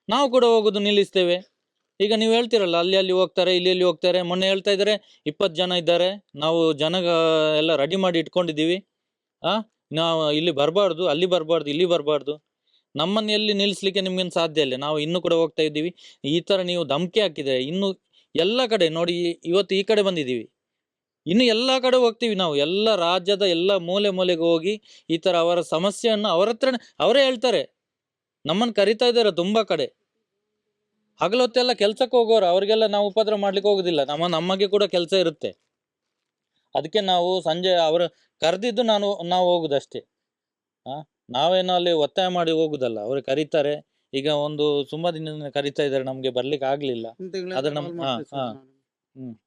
S2: ನಾವು ಕೂಡ ಹೋಗೋದು ನಿಲ್ಲಿಸ್ತೇವೆ. ಈಗ ನೀವು ಹೇಳ್ತಿರಲ್ಲ ಅಲ್ಲಿ ಅಲ್ಲಿ ಹೋಗ್ತಾರೆ ಇಲ್ಲಿ ಇಲ್ಲಿ ಹೋಗ್ತಾರೆ. ಮೊನ್ನೆ ಹೇಳ್ತಾ ಇದ್ದಾರೆ ಇಪ್ಪತ್ತು ಜನ ಇದ್ದಾರೆ. ನಾವು ಜನ ಎಲ್ಲ ರೆಡಿ ಮಾಡಿ ಇಟ್ಕೊಂಡಿದ್ದೀವಿ. ಆ ನಾವು ಇಲ್ಲಿ ಬರಬಾರ್ದು ಅಲ್ಲಿ ಬರಬಾರ್ದು ಇಲ್ಲಿ ಬರಬಾರ್ದು. ನಮ್ಮನ್ನು ಎಲ್ಲಿ ನಿಲ್ಲಿಸ್ಲಿಕ್ಕೆ ನಿಮ್ಗೇನು ಸಾಧ್ಯ ಇಲ್ಲ. ನಾವು ಇನ್ನು ಕೂಡ ಹೋಗ್ತಾ ಇದ್ದೀವಿ. ಈ ತರ ನೀವು ಧಮಕಿ ಹಾಕಿದ್ರೆ ಇನ್ನು ಎಲ್ಲ ಕಡೆ ನೋಡಿ, ಇವತ್ತು ಈ ಕಡೆ ಬಂದಿದ್ದೀವಿ. ಇನ್ನು ಎಲ್ಲ ಕಡೆ ಹೋಗ್ತೀವಿ ನಾವು. ಎಲ್ಲ ರಾಜ್ಯದ ಎಲ್ಲ ಮೂಲೆ ಮೂಲೆಗೆ ಹೋಗಿ ಈ ಥರ ಅವರ ಸಮಸ್ಯೆಯನ್ನು ಅವರ ಅವರೇ ಹೇಳ್ತಾರೆ. ನಮ್ಮನ್ನು ಕರಿತಾ ಇದ್ದಾರೆ ತುಂಬಾ ಕಡೆ. ಹಗಲೊತ್ತೆಲ್ಲ ಕೆಲ್ಸಕ್ಕೆ ಹೋಗೋರು, ಅವರಿಗೆಲ್ಲ ನಾವು ಉಪದ್ರ ಮಾಡ್ಲಿಕ್ಕೆ ಹೋಗೋದಿಲ್ಲ. ನಮ್ಮ, ನಮಗೆ ಕೂಡ ಕೆಲಸ ಇರುತ್ತೆ. ಅದಕ್ಕೆ ನಾವು ಸಂಜೆ ಅವರು ಕರೆದಿದ್ದು ನಾನು, ನಾವು ಹೋಗುದಷ್ಟೇ. ಆ? ನಾವೇನೋ ಅಲ್ಲಿ ಒತ್ತಾಯ ಮಾಡಿ ಹೋಗುದಲ್ಲ. ಅವ್ರು ಕರೀತಾರೆ. ಈಗ ಒಂದು ತುಂಬಾ ದಿನದಿಂದ ಕರೀತಾ ಇದ್ದಾರೆ. ನಮ್ಗೆ ಬರ್ಲಿಕ್ಕೆ ಆಗ್ಲಿಲ್ಲ. ಆದ್ರೆ ನಮ್- ಹಾ, ಹಾ.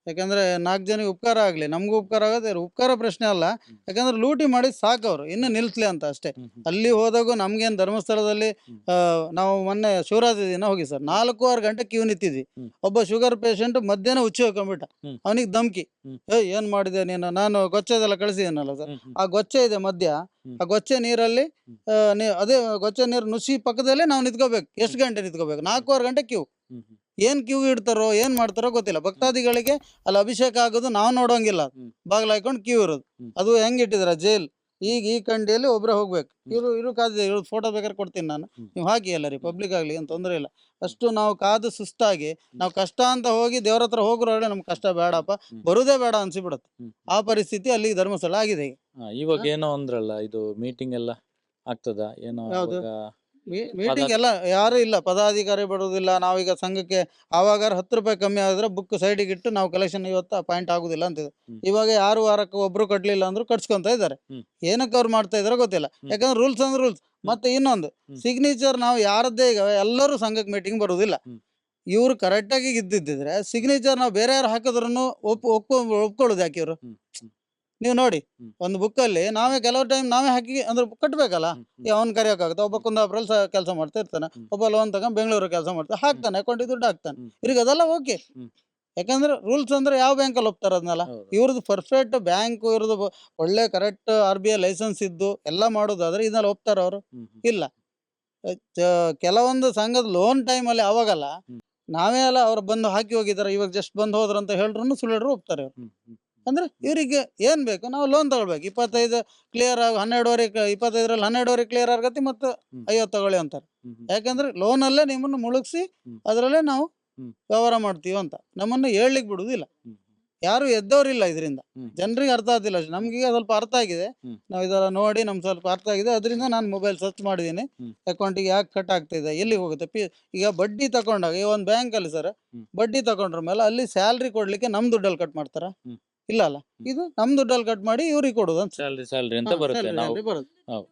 S1: ಯಾಕಂದ್ರೆ ನಾಲ್ಕು ಜನಕ್ಕೆ ಉಪಕಾರ ಆಗ್ಲಿ ನಮಗೂ ಉಪಕಾರ ಆಗೋದೇ ಉಪಕಾರ ಪ್ರಶ್ನೆ ಅಲ್ಲ. ಯಾಕಂದ್ರೆ ಲೂಟಿ ಮಾಡಿ ಸಾಕು ಅವ್ರು ಇನ್ನು ನಿಲ್ಸ್ಲಿ ಅಂತ ಅಷ್ಟೇ. ಅಲ್ಲಿ ಹೋದಾಗೂ ನಮ್ಗೇನ್ ಧರ್ಮಸ್ಥಳದಲ್ಲಿ ನಾವು ಮೊನ್ನೆ ಶಿವರಾತ್ರಿ ದಿನ ಹೋಗಿ ಸರ್ ನಾಲ್ಕೂವರೆ ಗಂಟೆ ಕ್ಯೂ ನಿಂತಿದ್ವಿ. ಒಬ್ಬ ಶುಗರ್ ಪೇಷಂಟ್ ಮಧ್ಯಾಹ್ನ ಹುಚ್ಚಿ ಹೋಗ್ಕೊಂಡ್ಬಿಟ್ಟ. ಅವನಿಗೆ ಧಮ್ಕಿ. ಏ ಏನ್ ಮಾಡಿದೆ ನೀನು? ನಾನು ಗೊಚ್ಚೆದೆಲ್ಲ ಕಳಿಸಿದ್ದೀನಲ್ಲ ಸರ್. ಆ ಗೊಚ್ಚೆ ಇದೆ ಮಧ್ಯ ಆ ಗೊಚ್ಚೆ ನೀರಲ್ಲಿ ಅದೇ ಗೊಚ್ಚೆ ನೀರು ನುಸಿ ಪಕ್ಕದಲ್ಲೇ ನಾವು ನಿಂತ್ಕೋಬೇಕು. ಎಷ್ಟು ಗಂಟೆ ನಿಂತ್ಕೋಬೇಕು? ಆರು ಗಂಟೆ ಕ್ಯೂ. ಏನ್ ಕ್ಯೂ ಇಡ್ತಾರೋ ಏನ್ ಮಾಡ್ತಾರೋ ಗೊತ್ತಿಲ್ಲ. ಭಕ್ತಾದಿಗಳಿಗೆ ಅಲ್ಲಿ ಅಭಿಷೇಕ ಆಗೋದು ನಾವು ನೋಡೋಂಗಿಲ್ಲ. ಬಾಗಿಲು ಹಾಕೊಂಡು ಕ್ಯೂ ಇರೋದು. ಅದು ಹೆಂಗ್ ಇಟ್ಟಿದ್ರ? ಜೈಲ್. ಈಗ ಈ ಕಂಡಿಯಲ್ಲಿ ಒಬ್ರೇ ಹೋಗ್ಬೇಕು. ಇವ್ರು ಇರು ಕಾದಿದೆ. ಇವ್ರು ಫೋಟೋ ಬೇಕಾದ್ರೆ ಕೊಡ್ತೀನಿ ನಾನು. ನೀವು ಹಾಕಿ ಎಲ್ಲ ರೀ ಪಬ್ಲಿಕ್ ಆಗ್ಲಿ ಏನು ತೊಂದರೆ ಇಲ್ಲ. ಅಷ್ಟು ನಾವು ಕಾದು ಸುಸ್ತಾಗಿ ನಾವು ಕಷ್ಟ ಅಂತ ಹೋಗಿ ದೇವ್ರ ಹತ್ರ ಹೋಗ್ರೆ ನಮ್ಗೆ ಕಷ್ಟ ಬೇಡಪ್ಪ. ಬರೋದೇ ಬೇಡ ಅನ್ಸಿಬಿಡುತ್ತೆ. ಆ ಪರಿಸ್ಥಿತಿ ಅಲ್ಲಿ ಧರ್ಮಸ್ಥಳ ಆಗಿದೆ ಈಗ.
S2: ಇವಾಗ ಏನೋ ಅಂದ್ರಲ್ಲ ಇದು ಮೀಟಿಂಗ್ ಎಲ್ಲ ಆಗ್ತದ? ಏನೋ
S1: ಮೀಟಿಂಗ್ ಎಲ್ಲ ಯಾರು ಇಲ್ಲ. ಪದಾಧಿಕಾರಿ ಬರುವುದಿಲ್ಲ. ನಾವೀಗ ಸಂಘಕ್ಕೆ ಆವಾಗ ಹತ್ತು ರೂಪಾಯಿ ಕಮ್ಮಿ ಆದ್ರೆ ಬುಕ್ ಸೈಡಿಗೆ ಇಟ್ಟು ನಾವು ಕಲೆಕ್ಷನ್ ಇವತ್ತು ಪಾಯಿಂಟ್ ಆಗುದಿಲ್ಲ
S2: ಅಂತಿದ್ರು.
S1: ಇವಾಗ ಯಾರು ವಾರಕ್ಕೆ ಒಬ್ರು ಕಟ್ಲಿಲ್ಲ ಅಂದ್ರು ಕಟ್ಸ್ಕೊಂತ ಇದ್ದಾರೆ.
S2: ಹ್ಮ್.
S1: ಏನಕ್ಕೆ ಅವ್ರು ಮಾಡ್ತಾ ಇದಾರೆ ಗೊತ್ತಿಲ್ಲ. ಯಾಕಂದ್ರೆ ರೂಲ್ಸ್ ಅಂದ್ರೆ ರೂಲ್ಸ್ ಮತ್ತೆ ಇನ್ನೊಂದು ಸಿಗ್ನೇಚರ್ ನಾವು ಯಾರದ್ದೇ ಈಗ ಎಲ್ಲರೂ ಸಂಘಕ್ಕೆ ಮೀಟಿಂಗ್ ಬರುವುದಿಲ್ಲ. ಇವ್ರು ಕರೆಕ್ಟ್ ಕರೆಕ್ಟಾಗಿ ಇದ್ದಿದ್ರೆ ಸಿಗ್ನೇಚರ್ ನಾವು ಬೇರೆ ಯಾರು ಹಾಕಿದ್ರು ಒಪ್ ಒಪ್ಕೊ ಒಪ್ಕೊಳ್ಳೋದು ಯಾಕೆ ಇವರು. ನೀವು ನೋಡಿ ಒಂದು ಬುಕ್ ಅಲ್ಲಿ ನಾವೇ ಕೆಲವು ಟೈಮ್ ನಾವೇ ಹಾಕಿ ಅಂದ್ರೆ ಕಟ್ಬೇಕಲ್ಲ
S2: ಅವ್ನ್.
S1: ಈ ಅವ್ನು ಕರೆಯೋಕ್ಕಾಗುತ್ತೆ ಒಬ್ಬ ಕುಂದಾಪುರಲ್ಲಿ ಕೆಲಸ ಮಾಡ್ತಾ ಇರ್ತಾನೆ. ಒಬ್ಬ ಲೋನ್ ತಗೊಂಡು ಬೆಂಗಳೂರು ಕೆಲಸ ಮಾಡ್ತಾನೆ ಹಾಕ್ತಾನೆ ಅಕೌಂಟಿಗೆ ದುಡ್ಡು ಹಾಕ್ತಾನೆ. ಇವ್ರಿಗೆ ಅದೆಲ್ಲ ಓಕೆ. ಯಾಕಂದ್ರೆ ರೂಲ್ಸ್ ಅಂದ್ರೆ ಯಾವ ಬ್ಯಾಂಕಲ್ಲಿ ಒಪ್ತಾರ ಅದನ್ನೆಲ್ಲ. ಇವ್ರದ್ದು ಪರ್ಫೆಕ್ಟ್ ಬ್ಯಾಂಕ್ ಇವ್ರದ್ದು ಒಳ್ಳೆ correct R B I licence ಇದ್ದು ಎಲ್ಲ ಮಾಡೋದಾದ್ರೆ ಇದನ್ನೆಲ್ಲ ಹೋಗ್ತಾರ ಅವರು. ಇಲ್ಲ ಕೆಲವೊಂದು ಸಂಘದ ಲೋನ್ ಟೈಮಲ್ಲಿ ಅವಾಗಲ್ಲ
S2: ಹ್ಮ್.
S1: ನಾವೇ ಅಲ್ಲ ಅವ್ರು ಬಂದು ಹಾಕಿ ಹೋಗಿದ್ದಾರೆ ಇವಾಗ ಜಸ್ಟ್ ಬಂದು ಹೋದ್ರು ಅಂತ ಹೇಳ್ರು ಸುಳ್ಳು ಹೋಗ್ತಾರೆ ಅವ್ರು. ಅಂದ್ರೆ ಇವರಿಗೆ ಏನು ಬೇಕು ನಾವು ಲೋನ್ ತಗೊಳ್ಬೇಕು ಇಪ್ಪತ್ತೈದು ಕ್ಲಿಯರ್ ಆಗಿ ಹನ್ನೆರಡುವರೆ ಇಪ್ಪತ್ತೈದರಲ್ಲಿ ಹನ್ನೆರಡುವರೆ ಕ್ಲಿಯರ್ ಆಗತ್ತೆ ಮತ್ತು. ಐವತ್ತು ತಗೊಳ್ಳಿ ಅಂತಾರೆ. ಯಾಕಂದ್ರೆ ಲೋನಲ್ಲೇ ನಿಮ್ಮನ್ನು ಮುಳುಗಿಸಿ ಅದರಲ್ಲೇ ನಾವು. ವ್ಯವಹಾರ ಮಾಡ್ತೀವಿ ಅಂತ ನಮ್ಮನ್ನು ಹೇಳಲಿಕ್ಕೆ ಬಿಡುವುದಿಲ್ಲ ಯಾರು ಎದ್ದವರಿಲ್ಲ ಇದರಿಂದ. ಜನರಿಗೆ ಅರ್ಥ ಆಗ್ತಿಲ್ಲ ಅಷ್ಟೇ ನಮ್ಗೀಗ ಸ್ವಲ್ಪ ಅರ್ಥ ಆಗಿದೆ. ನಾವು ಇದೆಲ್ಲ ನೋಡಿ ನಮ್ಗೆ ಸ್ವಲ್ಪ ಅರ್ಥ ಆಗಿದೆ ಅದರಿಂದ ನಾನು ಮೊಬೈಲ್ ಸರ್ಚ್ ಮಾಡಿದ್ದೀನಿ. ಅಕೌಂಟಿಗೆ ಯಾಕೆ ಕಟ್ ಆಗ್ತಿದೆ ಎಲ್ಲಿಗೆ ಹೋಗುತ್ತೆ ಪಿ ಈಗ ಬಡ್ಡಿ ತಗೊಂಡಾಗ ಈ ಒಂದು ಬ್ಯಾಂಕಲ್ಲಿ ಸರ್. ಬಡ್ಡಿ ತಗೊಂಡ್ರ ಮೇಲೆ ಅಲ್ಲಿ ಸ್ಯಾಲ್ರಿ ಕೊಡ್ಲಿಕ್ಕೆ ನಮ್ಮ ದುಡ್ಡಲ್ಲಿ ಕಟ್ ಮಾಡ್ತಾರ. ಇಲ್ಲ ಅಲ್ಲ. ಇದು ನಮ್ ದುಡ್ಡಲ್ಲಿ ಕಟ್ ಮಾಡಿ ಇವ್ರಿಗೆ ಕೊಡೋದು ಅಂತ
S2: ಸ್ಯಾಲ್ರಿ ಸ್ಯಾಲ್ರಿ ಅಂತ ಬರುತ್ತೆ ನಾವು.
S1: ಬರುತ್ತೆ.
S2: ಹೌದು.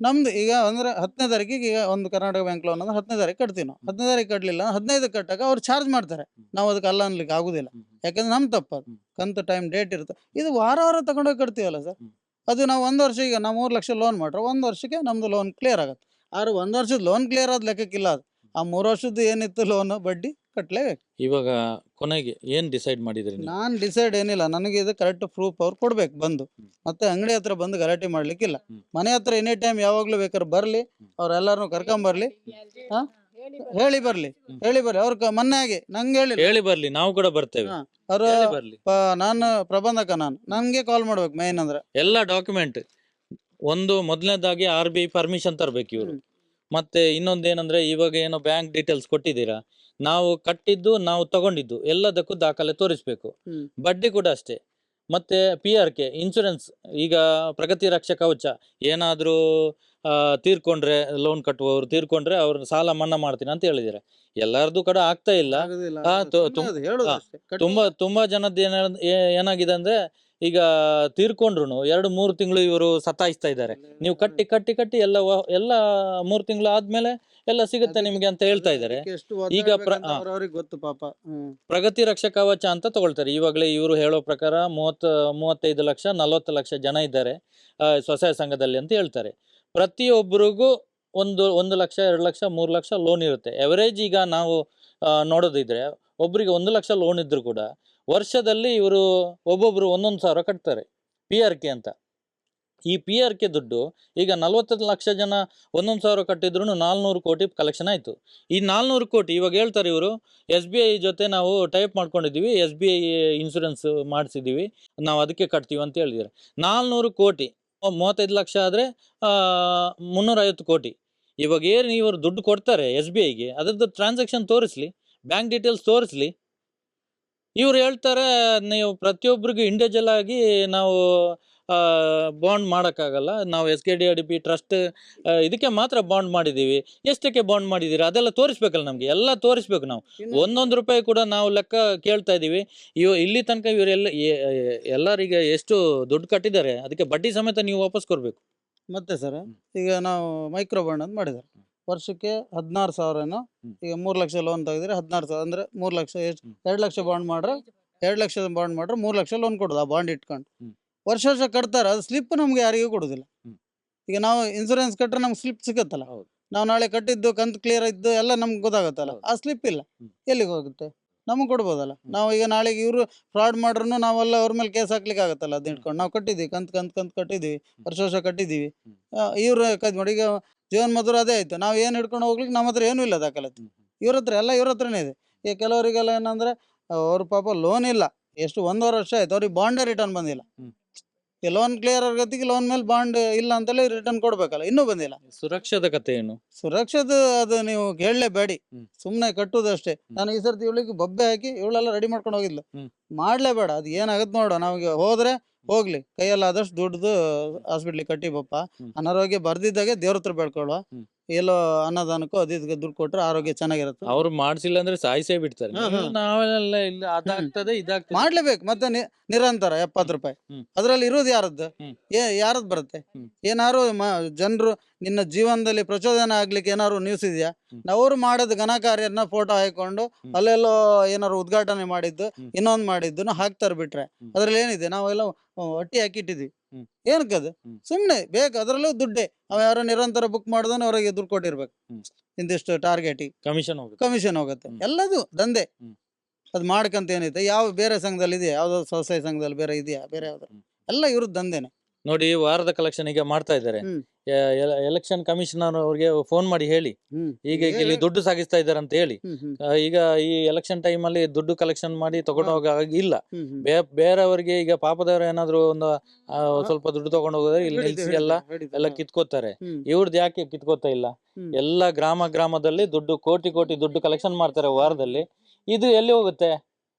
S1: ನಮ್ದು ಈಗ ಅಂದ್ರೆ ಹತ್ತನೇ ತಾರೀಕಿಗೆ ಈಗ ಒಂದು ಕರ್ನಾಟಕ ಬ್ಯಾಂಕ್ ಲೋನ್ ಅಂದ್ರೆ ಹತ್ತನೇ ತಾರೀಕು ಕಟ್ತೀವಿ ನಾವು. ಹತ್ತನೇ ತಾರೀಕು ಕಟ್ಟಲಿಲ್ಲ ಹದಿನೈದು ಕಟ್ಟಾಗ ಅವ್ರು ಚಾರ್ಜ್ ಮಾಡ್ತಾರೆ. ನಾವು ಅದಕ್ಕೆ ಅಲ್ಲ ಅನ್ಲಿಕ್ಕೆ ಆಗುದಿಲ್ಲ.
S2: ಹ್ಮ್,
S1: ಯಾಕಂದ್ರೆ ನಮ್ ತಪ್ಪದು.
S2: ಹ್ಮ್.
S1: ಕಂತು ಟೈಮ್ ಡೇಟ್ ಇರುತ್ತೆ. ಇದು ವಾರ ವಾರ ತಗೊಂಡೋಗಿ ಕಟ್ತೀವಲ್ಲ ಸರ್?
S2: ಹ್ಮ್.
S1: ಅದು ನಾವು ಒಂದು ವರ್ಷ ಈಗ ನಾವು ಮೂರು ಲಕ್ಷ ಲೋನ್ ಮಾಡ್ರೆ ಒಂದು ವರ್ಷಕ್ಕೆ ನಮ್ದು ಲೋನ್ ಕ್ಲಿಯರ್ ಆಗುತ್ತೆ. ಆದ್ರೆ ಒಂದು ವರ್ಷದ ಲೋನ್ ಕ್ಲಿಯರ್ ಆದ ಲೆಕ್ಕಕ್ಕಿಲ್ಲ ಅದು. ಆ ಮೂರು ವರ್ಷದ್ದು ಏನಿತ್ತು ಲೋನ್ ಬಡ್ಡಿ? ಕಟ್ಟಲೇಬೇಕು
S2: ಇವಾಗ ಕೊನೆಗೆ ಏನ್ ಡಿಸೈಡ್ ಮಾಡಿದ್ರಿ ನೀವು?
S1: ನಾನು ಡಿಸೈಡ್ ಏನಿಲ್ಲ. ನನಗೆ ಇದು ಕರೆಕ್ಟ್ ಪ್ರೂಫ್ ಅವ್ರು ಕೊಡ್ಬೇಕು ಬಂದು. ಮತ್ತೆ ಅಂಗಡಿ ಹತ್ರ ಬಂದು ಗಲಾಟೆ ಮಾಡ್ಲಿಕ್ಕಿಲ್ಲ.
S2: ಹ್ಮ್.
S1: ಮನೆ ಹತ್ರ ಎನಿ ಟೈಮ್ ಯಾವಾಗ್ಲೂ ಬೇಕಾದ್ರೆ ಬರ್ಲಿ.
S2: ಅವ್ರೆಲ್ಲಾರು
S1: ಕರ್ಕೊಂಡ್ ಕರ್ಕೊಂಬರ್ಲಿ ಹಾ? ಹೇಳಿ ಬರ್ಲಿ.
S2: ಹ್ಮ್.
S1: ಹೇಳಿ ಬರ್ಲಿ. ಅವ್ರ ಮೊನ್ನೆ ಆಗಿ ನಂಗೆ ಹೇಳಿಲ್ಲ
S2: ಹೇಳಿ ಬರ್ಲಿ. ನಾವು ಕೂಡ ಬರ್ತೇವೆ.
S1: ಹಾ. ಅವ್ರು
S2: ಹೇಳಿ ಬರ್ಲಿ.
S1: ಪ- ನಾನು ಪ್ರಬಂಧಕ ನಾನು. ನಂಗೆ ಕಾಲ್ ಮಾಡ್ಬೇಕು ಮೇನ್ ಅಂದ್ರೆ.
S2: ಎಲ್ಲ ಡಾಕ್ಯುಮೆಂಟ್ ಒಂದು ಮೊದಲನೇದಾಗಿ ಆರ್ ಬಿ ಐ ಪರ್ಮಿಷನ್ ತರಬೇಕು ಇವರು.
S1: ಹ್ಮ್.
S2: ಮತ್ತೆ ಇನ್ನೊಂದು ಏನಂದ್ರೆ ಇವಾಗ ಏನೋ ಬ್ಯಾಂಕ್ ಡೀಟೇಲ್ಸ್ ಕೊಟ್ಟಿದ್ದೀರಾ? ನಾವು ಕಟ್ಟಿದ್ದು ನಾವು ತಗೊಂಡಿದ್ದು ಎಲ್ಲದಕ್ಕೂ ದಾಖಲೆ ತೋರಿಸ್ಬೇಕು. ಬಡ್ಡಿ ಕೂಡ ಅಷ್ಟೇ. ಮತ್ತೆ ಪಿ ಆರ್ ಕೆ ಇನ್ಶೂರೆನ್ಸ್ ಈಗ ಪ್ರಗತಿ ರಕ್ಷಾ ಕವಚ ಏನಾದರೂ ತೀರ್ಕೊಂಡ್ರೆ ಲೋನ್ ಕಟ್ಟುವವರು ತೀರ್ಕೊಂಡ್ರೆ ಅವ್ರ ಸಾಲ ಮನ್ನಾ ಮಾಡ್ತೀನಿ ಅಂತ ಹೇಳಿದಾರೆ ಎಲ್ಲರದು ಕೂಡ ಆಗ್ತಾ ಇಲ್ಲ. ತುಂಬಾ ತುಂಬಾ ಜನದ ಏನ ಏನಾಗಿದೆ ಅಂದ್ರೆ ಈಗ ತೀರ್ಕೊಂಡ್ರು ಎರಡು ಮೂರು ತಿಂಗಳು ಇವರು ಸತಾಯಿಸ್ತಾ ಇದ್ದಾರೆ. ನೀವು ಕಟ್ಟಿ ಕಟ್ಟಿ ಕಟ್ಟಿ ಎಲ್ಲ ಎಲ್ಲ ಮೂರು ತಿಂಗಳು ಆದ್ಮೇಲೆ ಎಲ್ಲ ಸಿಗುತ್ತೆ ನಿಮ್ಗೆ ಅಂತ ಹೇಳ್ತಾ ಇದ್ದಾರೆ ಈಗ ಪ್ರ- ಹಾ.
S1: ಅವ್ರವ್ರಿಗೆ ಗೊತ್ತು ಪಾಪ. ಹ್ಮ್.
S2: ಪ್ರಗತಿ ರಕ್ಷಾ ಕವಚ ಅಂತ ತಗೊಳ್ತಾರೆ. ಇವಾಗಲೇ ಇವರು ಹೇಳೋ ಪ್ರಕಾರ ಮೂವತ್ತ ಮೂವತ್ತೈದು ಲಕ್ಷ ನಲವತ್ತು ಲಕ್ಷ ಜನ ಇದ್ದಾರೆ ಆ, ಸ್ವಸಹಾಯ ಸಂಘದಲ್ಲಿ ಅಂತ ಹೇಳ್ತಾರೆ. ಪ್ರತಿಯೊಬ್ಬರಿಗೂ ಒಂದು ಒಂದು ಲಕ್ಷ ಎರಡು ಲಕ್ಷ ಮೂರು ಲಕ್ಷ ಲೋನ್ ಇರುತ್ತೆ. ಎವರೇಜ್ ಈಗ ನಾವು ಆ, ನೋಡೋದಿದ್ರೆ ಒಬ್ಬರಿಗೆ ಒಂದು ಲಕ್ಷ ಲೋನ್ ಇದ್ರು ಕೂಡ ವರ್ಷದಲ್ಲಿ ಇವರು ಒಬ್ಬೊಬ್ರು ಒಂದೊಂದು ಸಾವಿರ ಕಟ್ತಾರೆ. ಪಿ ಆರ್ ಕೆ ಅಂತ. ಈ ಪಿ ಆರ್ ಕೆ ದುಡ್ಡು ಈಗ ನಲವತ್ತು ಲಕ್ಷ ಜನ ಒಂದೊಂದು ಸಾವಿರ ಕಟ್ಟಿದ್ರು ನಾಲ್ನೂರು ಕೋಟಿ ಕಲೆಕ್ಷನ್ ಆಯಿತು. ಈ ನಾಲ್ನೂರು ಕೋಟಿ ಇವಾಗ ಹೇಳ್ತಾರೆ ಇವರು ಎಸ್ ಬಿ ಐ ಜೊತೆ ನಾವು ಟೈಪ್ ಮಾಡ್ಕೊಂಡಿದ್ದೀವಿ ಎಸ್ ಬಿ ಐ ಇನ್ಶೂರೆನ್ಸ್ ಮಾಡಿಸಿದ್ದೀವಿ, ನಾವು ಅದಕ್ಕೆ ಕಟ್ತೀವಿ ಅಂತ ಹೇಳಿದ್ದಾರೆ. ನಾಲ್ನೂರು ಕೋಟಿ, ಮೂವತ್ತೈದು ಲಕ್ಷ ಆದರೆ ಮುನ್ನೂರೈವತ್ತು ಕೋಟಿ. ಇವಾಗ ಏನು ಇವರು ದುಡ್ಡು ಕೊಡ್ತಾರೆ ಎಸ್ ಬಿ ಐಗೆ ಅದರದ್ದು ಟ್ರಾನ್ಸಾಕ್ಷನ್ ತೋರಿಸ್ಲಿ ಬ್ಯಾಂಕ್ ಡೀಟೇಲ್ಸ್ ತೋರಿಸ್ಲಿ, ಇವ್ರು ಹೇಳ್ತಾರೆ, ನೀವು ಪ್ರತಿಯೊಬ್ಬರಿಗೂ ಇಂಡಿವಿಜುವಲ್ ಆಗಿ ನಾವು ಬಾಂಡ್ ಮಾಡೋಕ್ಕಾಗಲ್ಲ. ನಾವು S K D R D P trust ಇದಕ್ಕೆ ಮಾತ್ರ ಬಾಂಡ್ ಮಾಡಿದ್ದೀವಿ. ಎಷ್ಟಕ್ಕೆ ಬಾಂಡ್ ಮಾಡಿದ್ದೀರಾ? ಅದೆಲ್ಲ ತೋರಿಸ್ಬೇಕಲ್ಲ ನಮಗೆ. ಎಲ್ಲ ತೋರಿಸ್ಬೇಕು ನಾವು. ಒಂದೊಂದು ರೂಪಾಯಿ ಕೂಡ ನಾವು ಲೆಕ್ಕ ಕೇಳ್ತಾ ಇದ್ದೀವಿ. ಇವ್ ಇಲ್ಲಿ ತನಕ ಇವರೆಲ್ಲ ಎಲ್ಲರಿಗೆ ಎಷ್ಟು ದುಡ್ಡು ಕಟ್ಟಿದ್ದಾರೆ ಅದಕ್ಕೆ ಬಡ್ಡಿ ಸಮೇತ ನೀವು ವಾಪಸ್ ಕೊಡಬೇಕು.
S1: ಮತ್ತೆ ಸರ್ ಈಗ ನಾವು ಮೈಕ್ರೋ ಬಾಂಡ್ ಅಂತ ಮಾಡಿದ್ದಾರೆ. ವರ್ಷಕ್ಕೆ ಹದಿನಾರು ಸಾವಿರನೋ. ಈಗ ಮೂರು ಲಕ್ಷ ಲೋನ್ ತೆಗೆದ್ರೆ ಹದಿನಾರು ಸಾವಿರ ಅಂದ್ರೆ ಮೂರು ಲಕ್ಷ ಎಷ್ಟು? ಎರಡು ಲಕ್ಷ ಬಾಂಡ್ ಮಾಡ್ರೆ ಎರಡು ಲಕ್ಷದ ಬಾಂಡ್ ಮಾಡ್ರೆ ಮೂರು ಲಕ್ಷ ಲೋನ್ ಕೊಡೋದು ಆ ಬಾಂಡ್ ಇಟ್ಕೊಂಡು. ವರ್ಷ ವರ್ಷ ಕಟ್ತಾರೆ ಅದು ಸ್ಲಿಪ್ ನಮ್ಗೆ ಯಾರಿಗೂ ಕೊಡೋದಿಲ್ಲ. ಈಗ ನಾವು ಇನ್ಸೂರೆನ್ಸ್ ಕಟ್ಟರೆ ನಮ್ಗೆ ಸ್ಲಿಪ್ ಸಿಗುತ್ತಲ್ಲ. ನಾವು ನಾಳೆ ಕಟ್ಟಿದ್ದು ಕಂತು ಕ್ಲಿಯರ್ ಇದ್ದು ಎಲ್ಲ ನಮ್ಗೆ ಗೊತ್ತಾಗುತ್ತಲ್ಲ? ಆ ಸ್ಲಿಪ್ ಇಲ್ಲ. ಎಲ್ಲಿಗೆ ಹೋಗುತ್ತೆ? ನಮಗೆ ಕೊಡ್ಬೋದಲ್ಲ. ನಾವು ಈಗ ನಾಳೆಗೆ ಇವರು ಫ್ರಾಡ್ ಮಾಡ್ರು ನಾವೆಲ್ಲ ಅವ್ರ ಮೇಲೆ ಕೇಸ್ ಹಾಕ್ಲಿಕ್ಕೆ ಆಗುತ್ತಲ್ಲ ಅದನ್ನ ಇಟ್ಕೊಂಡು? ನಾವು ಕಟ್ಟಿದ್ವಿ ಕಂತು ಕಂತು ಕಂತು ಕಟ್ಟಿದ್ವಿ ವರ್ಷ ವರ್ಷ ಕಟ್ಟಿದ್ದೀವಿ. ಇವರು ಕದ್ ಮಾಡಿ ಈಗ ಜೀವನ್ ಮಧುರ ಅದೇ ಆಯ್ತು. ನಾವು ಏನು ಹಿಡ್ಕೊಂಡು ಹೋಗ್ಲಿಕ್ಕೆ ನಮ್ಮ ಹತ್ರ ಏನೂ ಇಲ್ಲ ದಾಖಲಾತಿ. ಇವ್ರ ಹತ್ರ ಎಲ್ಲ ಇವ್ರ ಹತ್ರನೇ ಇದೆ. ಈಗ ಕೆಲವರಿಗೆಲ್ಲ ಏನಂದ್ರೆ ಅವ್ರ ಪಾಪ ಲೋನ್ ಇಲ್ಲ. ಎಷ್ಟು ಒಂದೂವರೆ ವರ್ಷ ಆಯ್ತು. ಅವ್ರಿಗೆ ಬಾಂಡೇ ರಿಟರ್ನ್ ಬಂದಿಲ್ಲ. ಲೋನ್ ಕ್ಲಿಯರ್ ಆಗತ್ತಿಗೆ ಲೋನ್ ಮೇಲೆ ಬಾಂಡ್ ಇಲ್ಲ ಅಂತೇಳಿ ರಿಟರ್ನ್ ಕೊಡ್ಬೇಕಲ್ಲ ಇನ್ನೂ ಬಂದಿಲ್ಲ.
S2: ಸುರಕ್ಷತೆ ಕತೆ ಏನು?
S1: ಸುರಕ್ಷತೆ ಅದು ನೀವು ಕೇಳಲೇಬೇಡಿ.
S2: ಹ್ಮ್.
S1: ಸುಮ್ಮನೆ ಕಟ್ಟುದಷ್ಟೇ ನಾನು ಈ ಸರ್ತಿ ಇವಳಿಗೆ ಬೊಬ್ಬೆ ಹಾಕಿ ಇವಳೆಲ್ಲ ರೆಡಿ ಮಾಡ್ಕೊಂಡು ಹೋಗಿದ್ಲು.
S2: ಹ್ಮ್.
S1: ಮಾಡ್ಲೇಬೇಡ ಅದು ಏನಾಗುತ್ತೆ ನೋಡು. ನಮಗೆ ಹೋದ್ರೆ ಹೋಗ್ಲಿ ಕೈಯಲ್ಲಿ ಆದಷ್ಟು ದುಡ್ದು ಹಾಸ್ಪಿಟ್ಲಿಗೆ ಕಟ್ಟಿ ಬಪ್ಪ ಅನಾರೋಗ್ಯ ಬರ್ದಿದ್ದಾಗೆ ದೇವ್ರ ಹತ್ರ ಬೇಡ್ಕೊಳ್ಳುವ. ಎಲ್ಲೋ ಅನ್ನದಾನಕ್ಕೂ ಅದು ಇದಕ್ಕೆ ದುಡ್ಡು ಕೊಟ್ರೆ ಆರೋಗ್ಯ ಚೆನ್ನಾಗಿರುತ್ತೆ.
S2: ಅವ್ರು ಮಾಡ್ಸಿಲ್ಲ ಅಂದ್ರೆ ಸಾಯಿಸೇ ಬಿಡ್ತಾರೆ. ನಾವೆಲ್ಲ ಇಲ್ಲ ಅದಾಗ್ತದೆ ಇದಾಗ್ತದೆ.
S1: ಮಾಡ್ಲೇಬೇಕು ಮತ್ತೆ ನಿ- ನಿರಂತರ ಎಪ್ಪತ್ತು ರೂಪಾಯಿ. ಅದ್ರಲ್ಲಿ ಇರೋದು ಯಾರದ್ದು?
S2: ಹ್ಮ್.
S1: ಏ ಯಾರದ್ ಬರುತ್ತೆ. ಏನಾರು ಜನರು ನಿನ್ನ ಜೀವನದಲ್ಲಿ ಪ್ರಚೋದನೆ ಆಗ್ಲಿಕ್ಕೆ ಏನಾರು ನ್ಯೂಸ್ ಇದೆಯಾ. ಅವರು ಘನ ಘನಕಾರ್ಯನ ಫೋಟೋ ಹಾಕೊಂಡು ಅಲ್ಲೆಲ್ಲೋ ಏನಾರು ಉದ್ಘಾಟನೆ ಮಾಡಿದ್ದು ಇನ್ನೊಂದ್ ಮಾಡಿದ್ದು ಹಾಕ್ತಾರ ಬಿಟ್ರೆ. ಅದ್ರಲ್ಲಿ ಏನಿದೆ ನಾವೆಲ್ಲ ಒಟ್ಟಿ ಹಾಕಿಟ್ಟಿದ್ವಿ. ಏನಕ್ಕದು. ಸುಮ್ನೆ ಬೇಕು ಅದ್ರಲ್ಲೂ ದುಡ್ಡೇ. ಅವ ಯಾರೋ ನಿರಂತರ ಬುಕ್ ಮಾಡಿದವನು ಅವ್ರಿಗೆ ದುಡ್ಡು ಕೊಟ್ಟಿರ್ಬೇಕು. ಇಂದಿಷ್ಟು ಟಾರ್ಗೆಟಿಗೆ
S2: ಕಮಿಷನ್
S1: ಕಮಿಷನ್ ಹೋಗುತ್ತೆ. ಎಲ್ಲದು ದಂಧೆ. ಅದ್ ಮಾಡ್ಕಂತ ಏನಿದೆ? ಯಾವ ಬೇರೆ ಸಂಘದಲ್ಲಿ ಇದೆಯಾ? ಯಾವ್ದೋ ಸ್ವಸಹಾಯ ಸಂಘದಲ್ಲಿ ಬೇರೆ ಇದೆಯಾ? ಬೇರೆ ಯಾವ್ದು.
S2: ಹ್ಮ್.
S1: ಎಲ್ಲ ಇವ್ರದ್ದು ದಂಧೆನೆ.
S2: ನೋಡಿ ವಾರದ ಕಲೆಕ್ಷನ್ ಈಗ ಮಾಡ್ತಾ ಇದ್ದಾರೆ.
S1: ಹ್ಮ್.
S2: ಎಲೆಕ್ಷನ್ ಕಮಿಷನರ್ ಅವ್ರಿಗೆ ಫೋನ್ ಮಾಡಿ ಹೇಳಿ. ಈಗ ಈಗ ಇಲ್ಲಿ ದುಡ್ಡು ಸಾಗಿಸ್ತಾ ಇದ್ದಾರೆ ಅಂತ ಹೇಳಿ.
S1: ಹ್ಮ್, ಹ್ಮ್,
S2: ಆ, ಈಗ ಈ ಎಲೆಕ್ಷನ್ ಟೈಮ್ ಅಲ್ಲಿ ದುಡ್ಡು ಕಲೆಕ್ಷನ್ ಮಾಡಿ ತಗೊಂಡು. ಹೋಗ ಇಲ್ಲ.
S1: ಹ್ಮ್, ಹ್ಮ್.
S2: ಬೇ ಬೇರೆಯವರಿಗೆ ಈಗ ಪಾಪದವರು ಏನಾದ್ರು ಒಂದು ಆ, ಸ್ವಲ್ಪ ದುಡ್ಡು ತಗೊಂಡು ಹೋಗೋದ್ರೆ ಇಲ್ಲಿ
S1: ಹಿಡಿದು,
S2: ನಿಲ್ಸಿ
S1: ಹಿಡಿದು,
S2: ಎಲ್ಲ
S1: ಹಿಡಿದು,
S2: ಎಲ್ಲ ಕಿತ್ಕೋತಾರೆ.
S1: ಹ್ಮ್,
S2: ಇವ್ರದ್ದು ಯಾಕೆ ಕಿತ್ಕೋತಾ ಇಲ್ಲ?
S1: ಹ್ಮ್.
S2: ಎಲ್ಲ ಗ್ರಾಮ ಗ್ರಾಮದಲ್ಲಿ ದುಡ್ಡು ಕೋಟಿ ಕೋಟಿ ದುಡ್ಡು ಕಲೆಕ್ಷನ್ ಮಾಡ್ತಾರೆ ವಾರದಲ್ಲಿ. ಇದು ಎಲ್ಲಿ ಹೋಗುತ್ತೆ?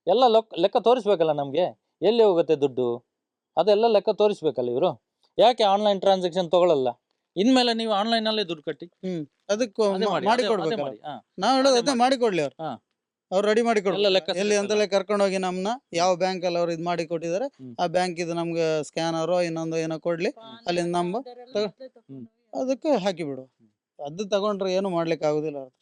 S2: ಎಲ್ಲ ಲೊಕ್- ಲೆಕ್ಕ ತೋರಿಸ್ಬೇಕಲ್ಲ ನಮ್ಗೆ. ಎಲ್ಲಿ ಹೋಗುತ್ತೆ ದುಡ್ಡು? ಅದೆಲ್ಲ ಲೆಕ್ಕ ತೋರಿಸ್ಬೇಕಲ್ಲ ಇವರು? ಯಾಕೆ ಆನ್ಲೈನ್ ಟ್ರಾನ್ಸಾಕ್ಷನ್ ತಗೊಳ್ಳಲ್ಲ ಇನ್ಮೇಲೆ ನೀವು ಆನ್ಲೈನ್ ಅಲ್ಲೇ ದುಡ್ಡು ಕಟ್ಟಿ.
S1: ಅದಕ್ಕೂ
S2: ಅದೇ
S1: ಮಾ-
S2: ಮಾಡಿ,
S1: ಮಾಡಿ
S2: ಅದೇ- ಅದೇ
S1: ಕೊಡ್ಬೇಕಲ್ಲ
S2: ಮಾಡಿ, ಹಾ.
S1: ನಾವು ಹೇಳೋದು
S2: ಅದೇ
S1: ಅದೇ
S2: ಮಾಡಿ.
S1: ಮಾಡಿ ಕೊಡ್ಲಿ ಅವ್ರು.
S2: ಹಾ.
S1: ಅವ್ರು ರೆಡಿ ಮಾಡಿ
S2: ಎಲ್ಲ ಲೆಕ್ಕ
S1: ಎಲ್ಲಿ ಅಂತಲೇ ಕರ್ಕೊಂಡು ಹೋಗಿ ನಮ್ನ ಯಾವ ಬ್ಯಾಂಕ್ ಅಲ್ಲಿ ಅವ್ರು ಇದು ಮಾಡಿ ಕೊಟ್ಟಿದ್ದಾರೆ
S2: ಹ್ಮ್.
S1: ಆ ಬ್ಯಾಂಕ್ ಇದು ನಮ್ಗೆ ಸ್ಕ್ಯಾನರ್ ಇನ್ನೊಂದು ಏನೋ ಕೊಡ್ಲಿ. ಅಲ್ಲಿ ನಮ್ಮ ತಗೊ- ಅದಕ್ಕೆ ಹಾಕಿ ಬಿಡು ಅದು ತಗೊಂಡ್ರೆ ಏನು ಮಾಡ್ಲಿಕ್ಕೆ ಆಗುದಿಲ್ಲ ಅವ್ರ ಹತ್ರ.